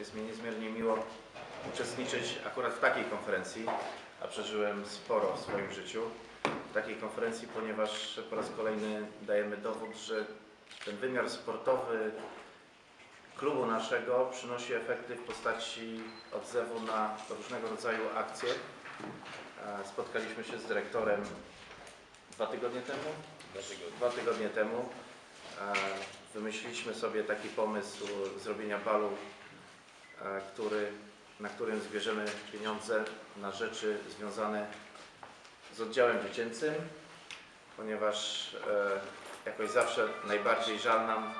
Jest mi niezmiernie miło uczestniczyć akurat w takiej konferencji, a przeżyłem sporo w swoim życiu w takiej konferencji, ponieważ po raz kolejny dajemy dowód, że ten wymiar sportowy klubu naszego przynosi efekty w postaci odzewu na różnego rodzaju akcje. Spotkaliśmy się z dyrektorem dwa tygodnie temu. Dwa tygodnie temu. E, Wymyśliliśmy sobie taki pomysł zrobienia balu, który, na którym zbierzemy pieniądze na rzeczy związane z oddziałem dziecięcym, ponieważ e, jakoś zawsze najbardziej żal nam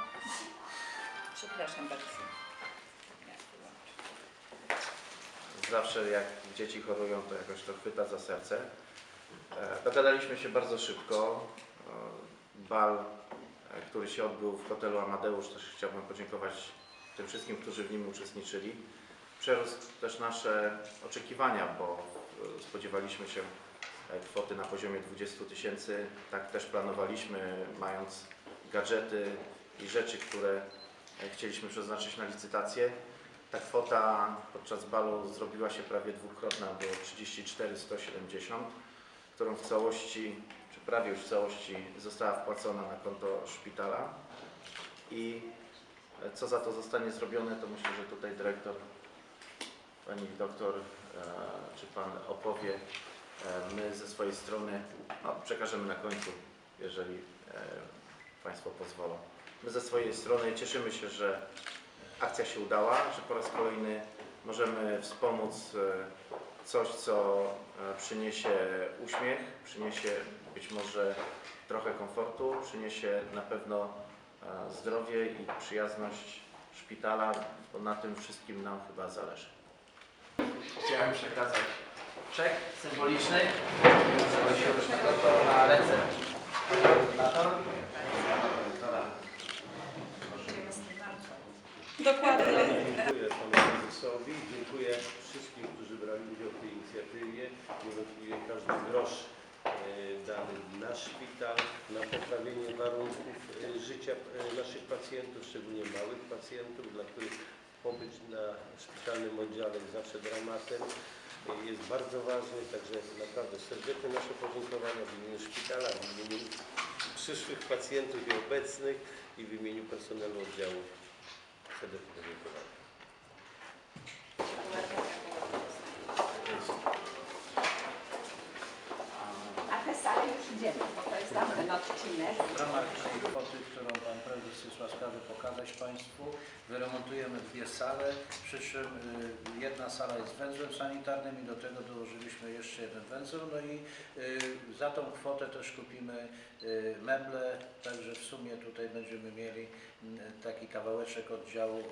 Przepraszam bardzo. Zawsze jak dzieci chorują, to jakoś to chwyta za serce. E, Dogadaliśmy się bardzo szybko. E, Bal, e, który się odbył w hotelu Amadeusz, też chciałbym podziękować tym wszystkim, którzy w nim uczestniczyli. Przerósł też nasze oczekiwania, bo e, spodziewaliśmy się e, kwoty na poziomie 20 tysięcy. Tak też planowaliśmy, mając gadżety i rzeczy, które e, chcieliśmy przeznaczyć na licytację. Ta kwota podczas balu zrobiła się prawie dwukrotna, było 34 170, którą w całości, czy prawie już w całości została wpłacona na konto szpitala. I co za to zostanie zrobione, to myślę, że tutaj dyrektor, pani doktor, e, czy pan opowie. E, My ze swojej strony no, przekażemy na końcu, jeżeli e, Państwo pozwolą. My ze swojej strony cieszymy się, że akcja się udała, że po raz kolejny możemy wspomóc coś, co przyniesie uśmiech, przyniesie być może trochę komfortu, przyniesie na pewno zdrowie i przyjazność szpitala, bo na tym wszystkim nam chyba zależy. Chciałem przekazać czek symboliczny. Zaprosiłem to na ręce. Dokładnie. Dziękuję panu prezesowi, dziękuję wszystkim, którzy brali udział w tej inicjatywie. Niewątpliwie każdy grosz e, dany na szpital, życia e, naszych pacjentów, szczególnie małych pacjentów, dla których pobyt na szpitalnym oddziale jest zawsze dramatem. e, Jest bardzo ważny, także naprawdę serdeczne nasze podziękowania w imieniu szpitala, w imieniu przyszłych pacjentów i obecnych i w imieniu personelu oddziału. Serdeczne podziękowania. A te sale już idziemy, bo to jest tam ten odcinek. Jest łaskawy pokazać Państwu, wyremontujemy dwie sale, przy czym y, jedna sala jest węzłem sanitarnym i do tego dołożyliśmy jeszcze jeden węzeł, no i y, za tą kwotę też kupimy y, meble, także w sumie tutaj będziemy mieli taki kawałeczek oddziału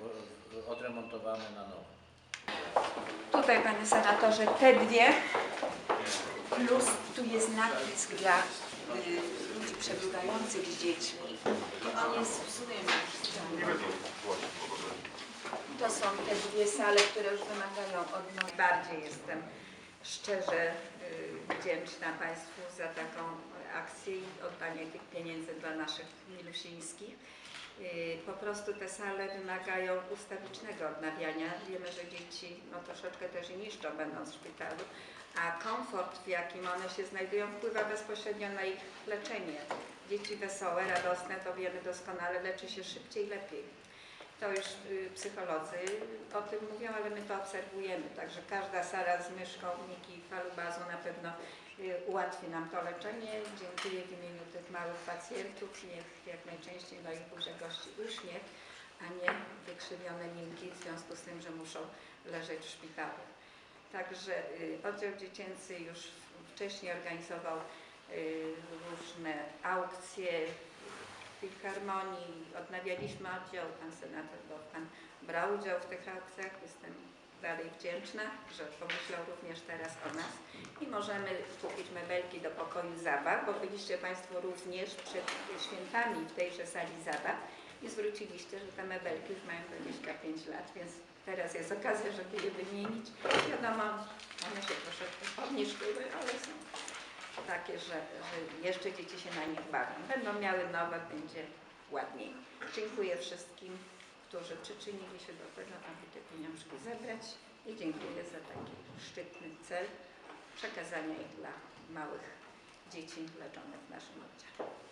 odremontowany na nowo. Tutaj, panie senatorze, te dwie, plus tu jest napisk dla przebywających z dziećmi. On jest w To są te dwie sale, które już wymagają odnowy. Bardziej jestem szczerze y, wdzięczna Państwu za taką akcję i oddanie tych pieniędzy dla naszych milusińskich. Y, Po prostu te sale wymagają ustawicznego odnawiania. Wiemy, że dzieci no, troszeczkę też i niszczą będąc w szpitalu, a komfort, w jakim one się znajdują, wpływa bezpośrednio na ich leczenie. Dzieci wesołe, radosne, to wiemy doskonale, leczy się szybciej, lepiej. To już y, psycholodzy o tym mówią, ale my to obserwujemy. Także każda sala z myszką, Niki, falubazu na pewno y, ułatwi nam to leczenie. Dziękuję w imieniu tych małych pacjentów. Niech jak najczęściej na ich buzie gości uśmiech, a nie wykrzywione minki w związku z tym, że muszą leżeć w szpitalu. Także y, oddział dziecięcy już wcześniej organizował różne aukcje Filharmonii, odnawialiśmy oddział, pan senator Bowkan brał udział w tych akcjach, jestem dalej wdzięczna, że pomyślał również teraz o nas. I możemy kupić mebelki do pokoju zabaw, bo byliście Państwo również przed świętami w tejże sali zabaw i zwróciliście, że te mebelki już mają 25 lat, więc teraz jest okazja, żeby je wymienić. Wiadomo, one się troszeczkę podniszczyły, ale są takie, że, że jeszcze dzieci się na nich bawią. Będą miały nowe, będzie ładniej. Dziękuję wszystkim, którzy przyczynili się do tego, aby te pieniążki i dziękuję za taki szczytny cel przekazania ich dla małych dzieci leczonych w naszym oddziale.